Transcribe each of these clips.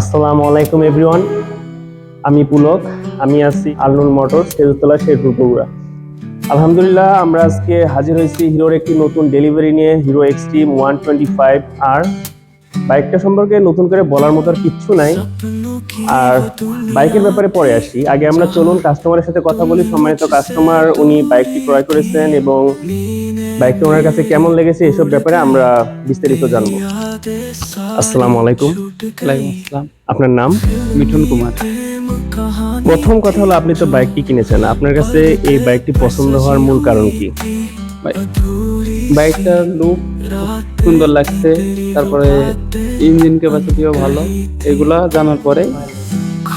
আসসালামু আলাইকুম এভরিওয়ান আমি পুলক, আমি আছি আলনুল মোটর খেজুতলা শেরপুর বগুড়া। আলহামদুলিল্লাহ, আমরা আজকে হাজির হয়েছি হিরোর একটি নতুন ডেলিভারি নিয়ে, Hero Xtreme one twenty five R বাইকটা সম্পর্কে নতুন করে বলার মতো আর কিচ্ছু নাই। আর বাইকের ব্যাপারে পরে আসি। আগে আমরা চলুন কাস্টমারের সাথে কথা বলি। সম্মানিত কাস্টমার উনি বাইকটি ক্রয় করেছেন এবং বাইকটা ওনার কাছে কেমন লেগেছে এসব ব্যাপারে আমরা বিস্তারিত জানব। আসসালামু আলাইকুম। আপনার নাম? মিঠুন কুমার। প্রথম কথা হলো আপনি তো বাইকটি কিনেছেন। আপনার কাছে এই বাইকটি পছন্দ হওয়ার মূল কারণ কি? বাইকটার লুক সুন্দর লাগছে। তারপরে ইঞ্জিন ক্যাপাসিটিও ভালো। এগুলা জানার পরে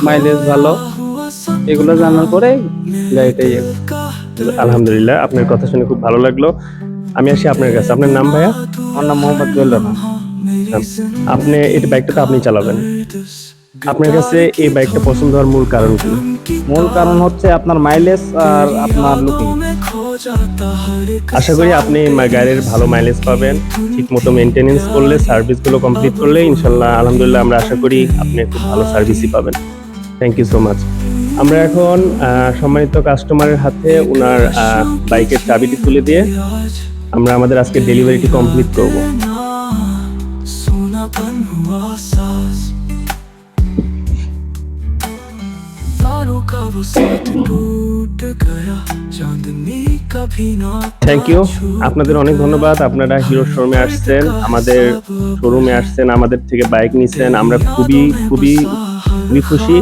মাইলেজ ভালো। এগুলো জানার পরে গাড়িটা ইয়ে। আলহামদুলিল্লাহ আপনার কথা শুনে খুব ভালো লাগল। আমি আসি আপনার কাছে। আপনার নাম ভাইয়া? আমার নাম মোহাম্মদ জল্লানা আপনি এই বাইকটা তো আপনি চালাবেন। আপনার কাছে এই বাইকটা পছন্দ হওয়ার মূল কারণ কি? মূল কারণ হচ্ছে আপনার মাইলেজ আর আপনার লুকিং আশা করি আপনি গাড়ির ভালো মাইলেজ পাবেন, ঠিকমতো মেনটেনেন্স করলে সার্ভিসগুলো কমপ্লিট করলে, ইনশাল্লাহ, আলহামদুলিল্লাহ, আমরা আশা করি আপনি খুব ভালো সার্ভিসই পাবেন। থ্যাংক ইউ সো মাচ আমরা এখন সম্মানিত কাস্টমারের হাতে ওনার বাইকের চাবিটি তুলে দিয়ে আমরা আমাদের আজকে ডেলিভারিটি কমপ্লিট করব। Thank. থ্যাংক ইউ আপনাদের অনেক ধন্যবাদ। আপনারা হিরো শোরুমে আসছেন, আমাদের শোরুমে আসছেন, আমাদের থেকে বাইক নিছেন। আমরা খুবই খুবই খুবই খুশি।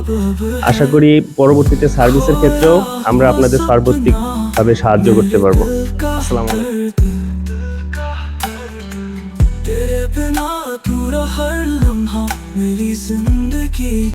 আশা করি পরবর্তীতে সার্ভিসের ক্ষেত্রেও আমরা আপনাদের সার্বত্রিকভাবে সাহায্য করতে পারব। আসসালামু আলাইকুম।